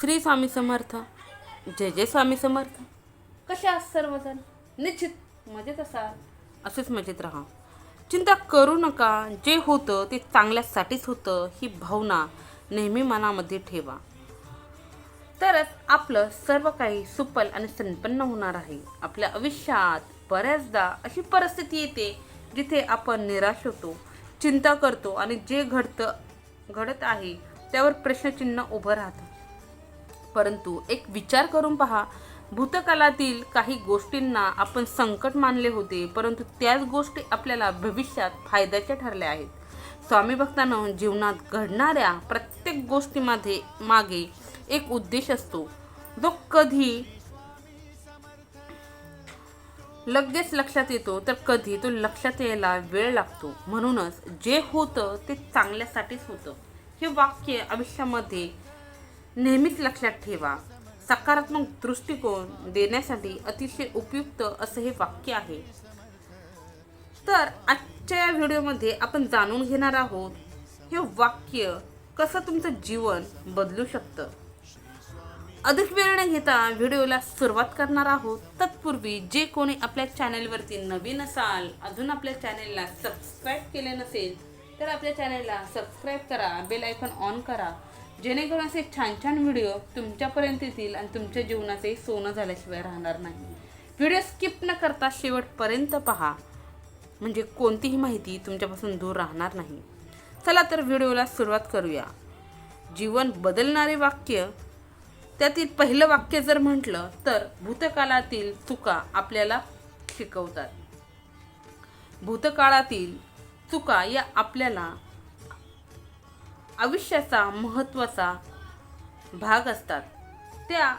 श्री स्वामी समर्थ. जय जय स्वामी समर्थ. कशा आहात सर्वजण? निश्चित मजेत असाल? असेच मजेत राहा. चिंता करू नका. जे होतं ते चांगल्यासाठीच होतं. ही भावना नेहमी मनामध्ये ठेवा. तरच आपलं सर्व काही सुपल आणि संपन्न होणार आहे. आपल्या आयुष्यात बऱ्याचदा अशी परिस्थिती येते जिथे आपण निराश होतो चिंता करतो आणि जे घडतं घडत आहे त्यावर प्रश्नचिन्ह उभं राहतं. परंतु एक विचार करून पहा भूतकालातील काही गोष्टींना आपण संकट मानले होते परंतु त्याच गोष्टी आपल्याला भविष्यात फायद्याच्या ठरल्या आहेत. स्वामी भक्तानं जीवनात घडणाऱ्या प्रत्येक गोष्टीमध्ये मागे एक उद्देश असतो. जो कधी लगेच लक्षात येतो तर कधी तो लक्षात यायला वेळ लागतो. म्हणूनच जे होतं ते चांगल्यासाठीच होतं. हे वाक्य आयुष्यामध्ये नेहमीच लक्षात ठेवा. सकारात्मक दृष्टिकोन देण्यासाठी अतिशय उपयुक्त असं हे वाक्य आहे. तर आजच्या या व्हिडिओमध्ये आपण जाणून घेणार आहोत हे वाक्य कसं तुमचं जीवन बदलू शकतं? अधिक वेळ न घेता व्हिडिओला सुरुवात करणार आहोत. तत्पूर्वी जे कोणी आपल्या चॅनेलवरती नवीन असाल अजून आपल्या चॅनेलला सबस्क्राईब केले नसेल तर आपल्या चॅनेलला सबस्क्राईब करा बेल आयकॉन ऑन करा. जेणेकरून असे छान छान व्हिडिओ तुमच्यापर्यंत येतील आणि तुमच्या जीवनाचे सोनं झाल्याशिवाय राहणार नाही. व्हिडिओ स्किप न करता शेवटपर्यंत पहा. म्हणजे कोणतीही माहिती तुमच्यापासून दूर राहणार नाही. चला तर व्हिडिओला सुरुवात करूया. जीवन बदलणारे वाक्य. त्यातील पहिलं वाक्य जर म्हटलं तर भूतकाळातील चुका आपल्याला शिकवतात. भूतकाळातील चुका या आपल्याला आयुष्याचा महत्त्वाचा भाग असतात. त्या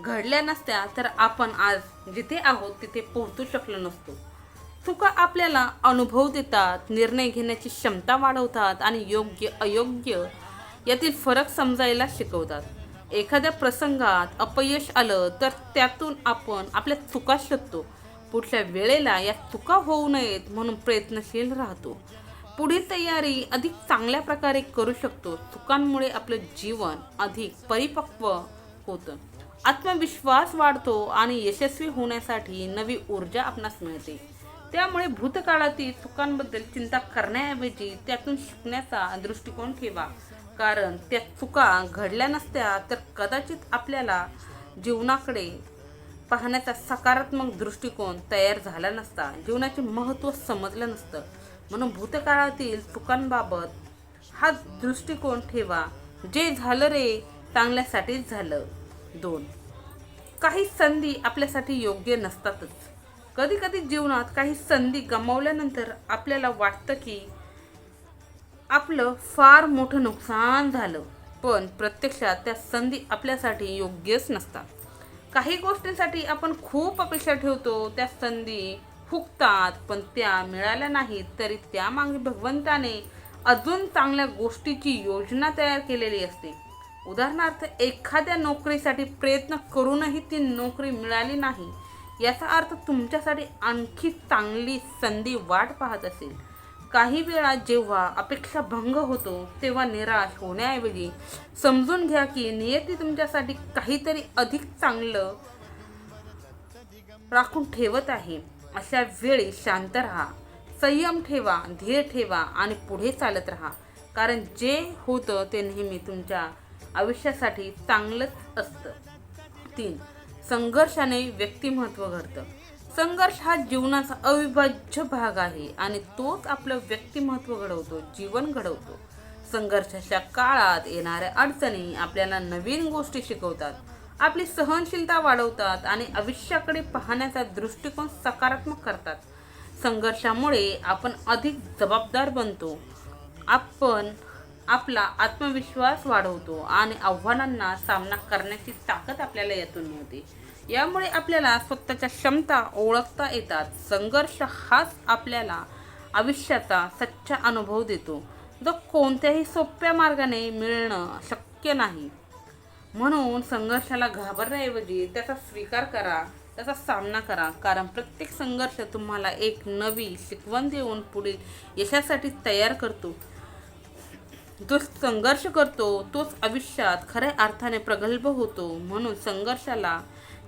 घडल्या नसत्या तर आपण आज जिथे आहोत तिथे पोहोचू शकलो नसतो. चुका आपल्याला अनुभव देतात निर्णय घेण्याची क्षमता वाढवतात आणि योग्य अयोग्य यातील फरक समजायला शिकवतात. एखाद्या प्रसंगात अपयश आलं तर त्यातून आपण आपल्या चुका शोधतो. पुढच्या वेळेला या चुका होऊ नयेत म्हणून प्रयत्नशील राहतो. पुढील तयारी अधिक चांगल्या प्रकारे करू शकतो. चुकांमुळे आपलं जीवन अधिक परिपक्व होतं. आत्मविश्वास वाढतो आणि यशस्वी होण्यासाठी नवी ऊर्जा आपणास मिळते. त्यामुळे भूतकाळातील चुकांबद्दल चिंता करण्याऐवजी त्यातून शिकण्याचा दृष्टिकोन ठेवा. कारण त्या चुका घडल्या नसत्या तर कदाचित आपल्याला जीवनाकडे पाहण्याचा सकारात्मक दृष्टिकोन तयार झाला नसता. जीवनाचे महत्त्व समजलं नसतं. म्हणून भूतकाळातील चुकांबाबत हा दृष्टिकोन ठेवा. जे झालं रे चांगल्यासाठीच झालं. दोन. काही संधी आपल्यासाठी योग्य नसतातच. कधी कधी जीवनात काही संधी गमावल्यानंतर आपल्याला वाटतं की आपलं फार मोठं नुकसान झालं. पण प्रत्यक्षात त्या संधी आपल्यासाठी योग्यच नसतात. काही गोष्टींसाठी आपण खूप अपेक्षा ठेवतो त्या संधी फुकतात पण त्या मिळाल्या नाहीत तरी त्यामागे भगवंताने अजून चांगल्या गोष्टीची योजना तयार केलेली असते. उदाहरणार्थ एखाद्या नोकरीसाठी प्रयत्न करूनही ती नोकरी मिळाली नाही याचा अर्थ तुमच्यासाठी आणखी चांगली संधी वाट पाहत असेल. काही वेळा जेव्हा अपेक्षा भंग होतो तेव्हा निराश होण्याऐवजी समजून घ्या की नियती तुमच्यासाठी काहीतरी अधिक चांगलं राखून ठेवत आहे. अशा वेळी शांत राहा. संयम ठेवा धीर ठेवा आणि पुढे चालत राहा. कारण जे होतं ते नेहमी तुमच्या आयुष्यासाठी चांगलंच असतं. तीन संघर्षाने व्यक्तिमत्व घडतं. संघर्ष हा जीवनाचा अविभाज्य भाग आहे आणि तोच आपलं व्यक्तिमत्व घडवतो जीवन घडवतो. संघर्षाच्या काळात येणाऱ्या अडचणी आपल्याला नवीन गोष्टी शिकवतात. आपली सहनशीलता वाढवतात आणि आयुष्याकडे पाहण्याचा दृष्टिकोन सकारात्मक करतात. संघर्षामुळे आपण अधिक जबाबदार बनतो. आपण आपला आत्मविश्वास वाढवतो आणि आव्हानांना सामना करण्याची ताकद आपल्याला यातून मिळते. यामुळे आपल्याला स्वतःच्या क्षमता ओळखता येतात. संघर्ष हाच आपल्याला आयुष्याचा सच्चा अनुभव देतो. जो कोणत्याही सोप्या मार्गाने मिळणं शक्य नाही. म्हणून संघर्षाला घाबरण्याऐवजी त्याचा स्वीकार करा त्याचा सामना करा. कारण प्रत्येक संघर्ष तुम्हाला एक नवी शिकवण देऊन पुढील यशासाठी तयार करतो. जो संघर्ष करतो तोच आयुष्यात खऱ्या अर्थाने प्रगल्भ होतो. म्हणून संघर्षाला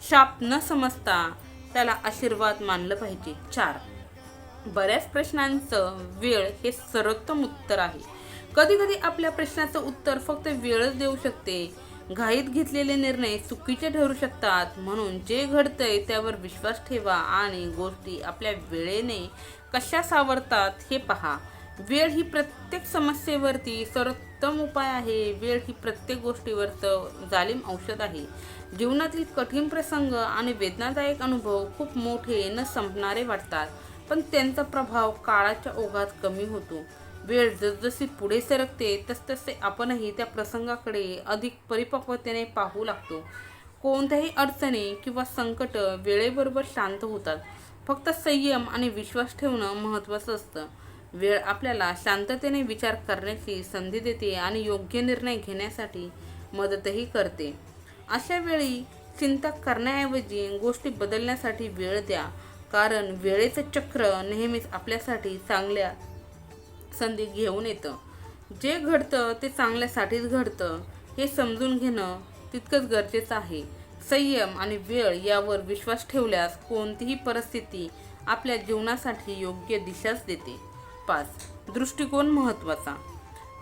शाप न समजता त्याला आशीर्वाद मानलं पाहिजे. चार. बऱ्याच प्रश्नांचं वेळ हे सर्वोत्तम उत्तर आहे. कधी कधी आपल्या प्रश्नाचं उत्तर फक्त वेळच देऊ शकते. घाईत घेतलेले निर्णय चुकीचे ठरू शकतात. म्हणून जे घडतंय त्यावर विश्वास ठेवा आणि गोष्टी आपल्या वेळेने कशा सावरतात हे पहा. वेळ ही प्रत्येक समस्येवरती सर्वोत्तम उपाय आहे. वेळ ही प्रत्येक गोष्टीवरचं जालिम औषध आहे. जीवनातील कठीण प्रसंग आणि वेदनादायक अनुभव खूप मोठे न संपणारे वाटतात. पण त्यांचा प्रभाव काळाच्या ओघात कमी होतो. वेळ जसजशी पुढे सरकते तसतसे आपणही त्या प्रसंगाकडे अधिक परिपक्वतेने पाहू लागतो. कोणत्याही अडचणी किंवा संकट वेळेबरोबर शांत होतात. फक्त संयम आणि विश्वास ठेवणं महत्त्वाचं असतं. वेळ आपल्याला शांततेने विचार करण्याची संधी देते आणि योग्य निर्णय घेण्यासाठी मदतही करते. अशा वेळी चिंता करण्याऐवजी गोष्टी बदलण्यासाठी वेळ द्या. कारण वेळेचं चक्र नेहमीच आपल्यासाठी चांगल्या संधी घेऊन येतं. जे घडतं ते चांगल्यासाठीच घडतं. हे समजून घेणं तितकंच गरजेचं आहे. संयम आणि वेळ यावर विश्वास ठेवल्यास कोणतीही परिस्थिती आपल्या जीवनासाठी योग्य दिशाच देते. पाच दृष्टिकोन महत्त्वाचा.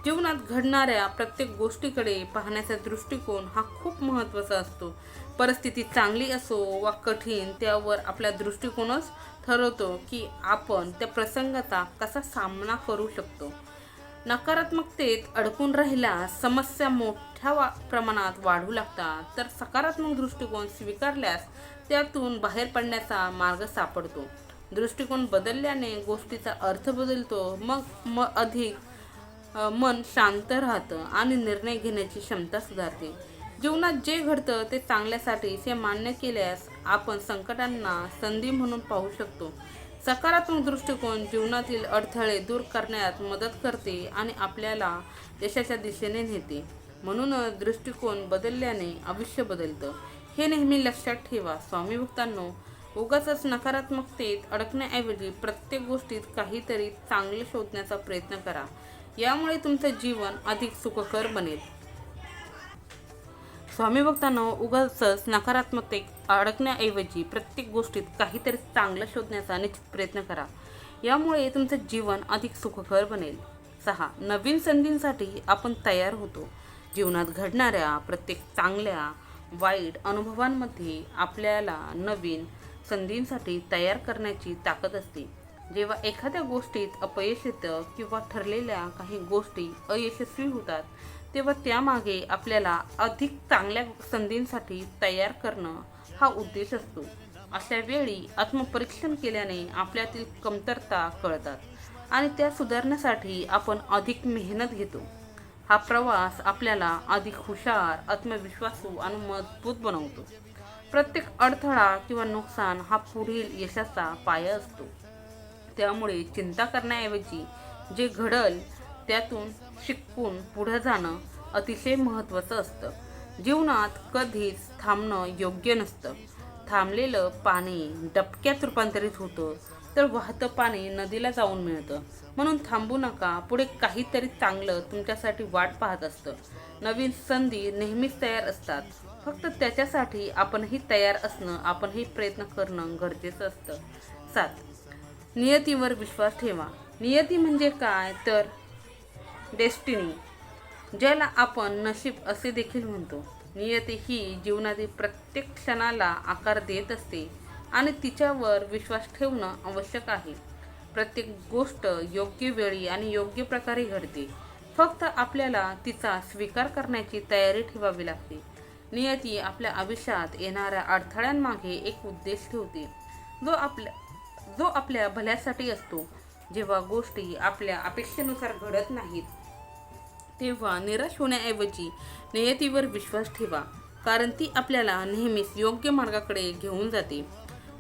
जीवनात घडणाऱ्या प्रत्येक गोष्टीकडे पाहण्याचा दृष्टिकोन हा खूप महत्त्वाचा असतो. परिस्थिती चांगली असो वा कठीण त्यावर आपला दृष्टिकोनच ठरवतो की आपण त्या प्रसंगाचा कसा सामना करू शकतो. नकारात्मकतेत अडकून राहिल्या समस्या मोठ्या वा प्रमाणात वाढू लागतात. तर सकारात्मक दृष्टिकोन स्वीकारल्यास त्यातून बाहेर पडण्याचा मार्ग सापडतो. दृष्टिकोन बदलल्याने गोष्टीचा अर्थ बदलतो. मग म अधिक मन शांत राहतं आणि निर्णय घेण्याची क्षमता सुधारते. जीवनात जे घडतं ते चांगल्यासाठीच हे मान्य केल्यास आपण संकटांना संधी म्हणून पाहू शकतो. सकारात्मक दृष्टिकोन जीवनातील अडथळे दूर करण्यात मदत करते आणि आपल्याला यशाच्या दिशेने नेते. म्हणूनच दृष्टिकोन बदलल्याने आयुष्य बदलतं. हे नेहमी लक्षात ठेवा स्वामी भक्तांनो. उगाच नकारात्मकतेत अडकण्याऐवजी प्रत्येक गोष्टीत काहीतरी चांगले शोधण्याचा प्रयत्न करा. यामुळे तुमचं जीवन अधिक सुखकर बनेल. स्वामी भक्तांनो उगाच नकारात्मकतेत अडकण्याऐवजी प्रत्येक गोष्टीत काहीतरी चांगलं शोधण्याचा निश्चित प्रयत्न करा. यामुळे तुमचं जीवन अधिक सुखकर बनेल. सहा नवीन संधींसाठी आपण तयार होतो. जीवनात घडणाऱ्या प्रत्येक चांगल्या वाईट अनुभवांमध्ये आपल्याला नवीन संधींसाठी तयार करण्याची ताकद असते. जेव्हा एखाद्या गोष्टीत अपयश येतं किंवा ठरलेल्या काही गोष्टी अयशस्वी होतात तेव्हा त्यामागे आपल्याला अधिक चांगल्या संधींसाठी तयार करणं हा उद्देश असतो. अशा वेळी आत्मपरीक्षण केल्याने आपल्यातील कमतरता कळतात आणि त्या सुधारण्यासाठी आपण अधिक मेहनत घेतो. हा प्रवास आपल्याला अधिक हुशार आत्मविश्वासू आणि मजबूत बनवतो. प्रत्येक अडथळा किंवा नुकसान हा पुढील यशाचा पाया असतो. त्यामुळे चिंता करण्याऐवजी जे घडल त्यातून शिकून पुढे जाणं अतिशय महत्त्वाचं असतं. जीवनात कधीच थांबणं योग्य नसतं. थांबलेलं पाणी डबक्यात रूपांतरित होतं तर वाहतं पाणी नदीला जाऊन मिळतं. म्हणून थांबू नका पुढे काहीतरी चांगलं तुमच्यासाठी वाट पाहत असतं. नवीन संधी नेहमीच तयार असतात. फक्त त्याच्यासाठी आपणही तयार असणं आपणही प्रयत्न करणं गरजेचं असतं. सात नियतीवर विश्वास ठेवा. नियती म्हणजे काय? तर डेस्टिनी ज्याला आपण नशीब असे देखील म्हणतो. नियती ही जीवनातील प्रत्येक क्षणाला आकार देत असते आणि तिच्यावर विश्वास ठेवणं आवश्यक आहे. प्रत्येक गोष्ट योग्य वेळी आणि योग्य प्रकारे घडते. फक्त आपल्याला तिचा स्वीकार करण्याची तयारी ठेवावी लागते. नियती आपल्या आयुष्यात येणाऱ्या अडथळ्यांमागे एक उद्देश ठेवते. जो आपल्या जो आपल्या भल्यासाठी असतो. जेव्हा गोष्टी आपल्या अपेक्षेनुसार घडत नाहीत तेव्हा निराश होण्याऐवजी नियतीवर विश्वास ठेवा कारण ती आपल्याला नेहमीच योग्य मार्गाकडे घेऊन जाते.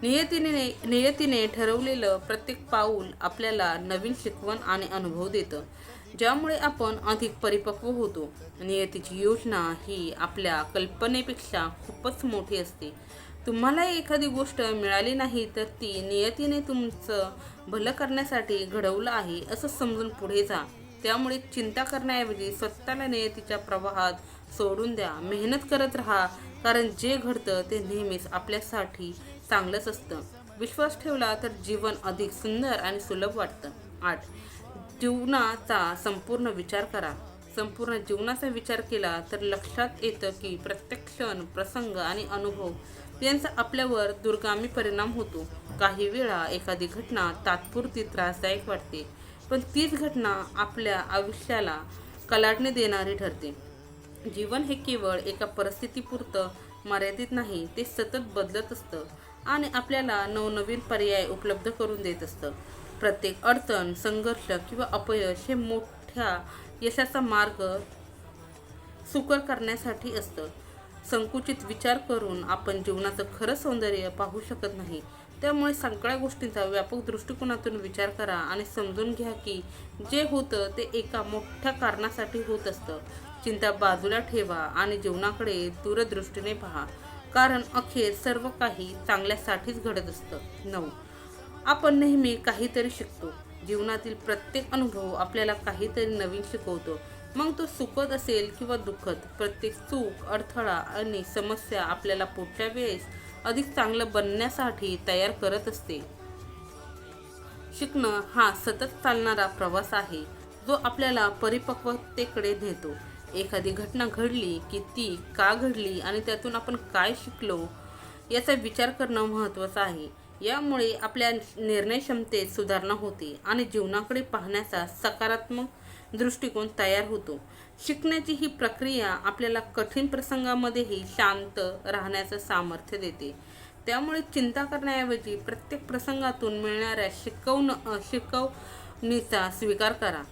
नियतीने नियतीने ठरवलेलं प्रत्येक पाऊल आपल्याला नवीन शिकवण आणि अनुभव देतं ज्यामुळे आपण अधिक परिपक्व होतो. नियतीची योजना ही आपल्या कल्पनेपेक्षा खूपच मोठी असते. तुम्हाला एखादी गोष्ट मिळाली नाही तर ती नियतीने तुमचं भलं करण्यासाठी घडवलं आहे असं समजून पुढे जा. त्यामुळे चिंता करण्याऐवजी स्वतःला नियतीच्या प्रवाहात सोडून द्या. मेहनत करत राहा कारण जे घडतं ते नेहमीच आपल्यासाठी चांगलंच असतं. विश्वास ठेवला तर जीवन अधिक सुंदर आणि सुलभ वाटतं. आठ. जीवनाचा संपूर्ण विचार करा. संपूर्ण जीवनाचा विचार केला तर लक्षात येतं की प्रत्येक क्षण प्रसंग आणि अनुभव यांचा आपल्यावर दुर्गामी परिणाम होतो. काही वेळा एखादी घटना तात्पुरती त्रासदायक वाटते पण तीच घटना आपल्या आयुष्याला कलाटणे देणारी ठरते. जीवन हे केवळ एका परिस्थितीपुरतं मर्यादित नाही ते सतत बदलत असतं आणि आपल्याला नवनवीन पर्याय उपलब्ध करून देत असतं. प्रत्येक अडचण संघर्ष किंवा अपयश हे मोठ्या यशाचा मार्ग सुकर करण्यासाठी असतं. संकुचित विचार करून आपण जीवनाचं खरं सौंदर्य पाहू शकत नाही. त्यामुळे सगळ्या गोष्टींचा व्यापक दृष्टिकोनातून विचार करा आणि समजून घ्या की जे होतं ते एका मोठ्या कारणासाठी होत असतं. चिंता बाजूला ठेवा आणि जीवनाकडे दूरदृष्टीने पहा. कारण अखेर सर्व काही चांगल्यासाठीच घडत असतं. नऊ. आपण नेहमी काहीतरी शिकतो. जीवनातील प्रत्येक अनुभव आपल्याला काहीतरी नवीन शिकवतो. मग तो सुखद असेल किंवा दुःखद प्रत्येक चूक अडथळा आणि समस्या आपल्याला पुढच्या वेळेस अधिक चांगलं बनण्यासाठी तयार करत असते. शिकणं हा सतत चालणारा प्रवास आहे जो आपल्याला परिपक्वतेकडे नेतो. एखादी घटना घडली की ती का घडली आणि त्यातून आपण काय शिकलो याचा विचार करणं महत्त्वाचं आहे. यामुळे आपल्या निर्णय क्षमतेत सुधारणा होते आणि जीवनाकडे पाहण्याचा सकारात्मक दृष्टिकोन तयार होतो. शिकण्याची ही प्रक्रिया आपल्याला कठीण प्रसंगामध्येही शांत राहण्याचं सामर्थ्य देते. त्यामुळे चिंता करण्याऐवजी प्रत्येक प्रसंगातून मिळणाऱ्या शिकवण शिकवणीचा स्वीकार करा.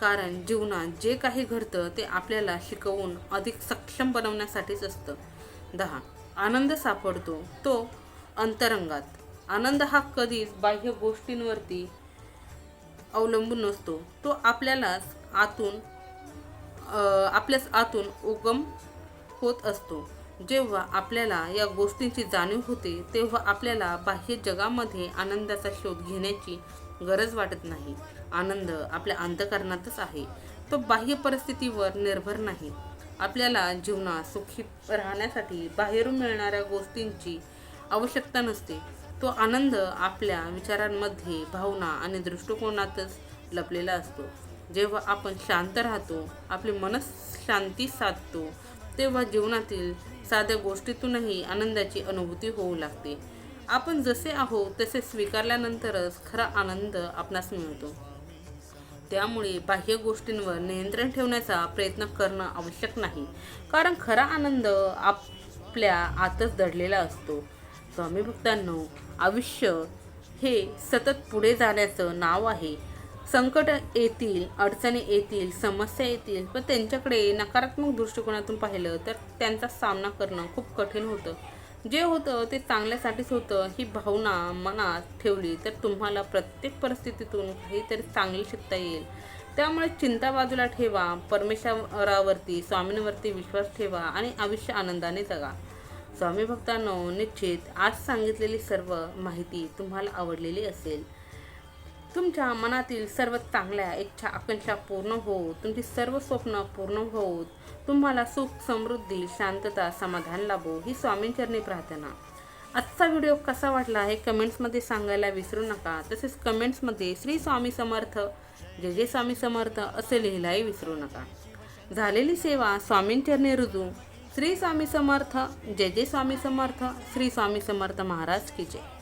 कारण जीवनात जे काही घडतं ते आपल्याला शिकवून अधिक सक्षम बनवण्यासाठीच असतं. दहा. आनंद सापडतो. तो अंतरंगात. आनंद हा कधीच बाह्य गोष्टींवरती अवलंबून नसतो. तो आपल्यालाच आतून आपल्याच आतून उगम होत असतो. जेव्हा आपल्याला या गोष्टींची जाणीव होते तेव्हा आपल्याला बाह्य जगामध्ये आनंदाचा शोध घेण्याची गरज वाटत नाही. आनंद आपल्या अंतकरणातच आहे. तो बाह्य परिस्थितीवर निर्भर नाही. आपल्याला जीवनात सुखी राहण्यासाठी बाहेरून मिळणाऱ्या गोष्टींची आवश्यकता नसते. तो आनंद आपल्या विचारांमध्ये भावना आणि दृष्टिकोनातच लपलेला असतो. जेव्हा आपण शांत राहतो आपली मनस शांती साधतो तेव्हा जीवनातील साध्या गोष्टीतूनही आनंदाची अनुभूती होऊ लागते. आपण जसे आहोत तसे स्वीकारल्यानंतरच खरा आनंद आपणास मिळतो. त्यामुळे बाह्य गोष्टींवर नियंत्रण ठेवण्याचा प्रयत्न करणं आवश्यक नाही. कारण खरा आनंद आपल्या आतच दडलेला असतो. स्वामी भक्तांनो आयुष्य हे सतत पुढे जाण्याचं नाव आहे. संकट येतील अडचणी येतील समस्या येतील पण त्यांच्याकडे नकारात्मक दृष्टिकोनातून पाहिलं तर त्यांचा सामना करणं खूप कठीण होतं. जे होतं ते चांगल्यासाठीच होतं ही भावना मनात ठेवली तर तुम्हाला प्रत्येक परिस्थितीतून काहीतरी चांगले शिकता येईल. त्यामुळे चिंता बाजूला ठेवा परमेश्वरावरती स्वामींवरती विश्वास ठेवा आणि आयुष्य आनंदाने जगा. स्वामी भक्तांनो निश्चित आज सांगितलेली सर्व माहिती तुम्हाला आवडलेली असेल. तुमच्या मनातील सर्व चांगल्या इच्छा आकांक्षा पूर्ण होत तुमची सर्व स्वप्न पूर्ण होत तुम्हाला सुख समृद्धी शांतता समाधान लाभो ही स्वामींचरणी प्रार्थना. आजचा व्हिडिओ कसा वाटला हे कमेंट्समध्ये सांगायला विसरू नका. तसेच कमेंट्समध्ये श्री स्वामी समर्थ जय जय स्वामी समर्थ असे लिहिलाही विसरू नका. झालेली सेवा स्वामींचरणी रुजू. श्री स्वामी समर्थ जय जय स्वामी समर्थ श्री स्वामी समर्थ महाराज की जय.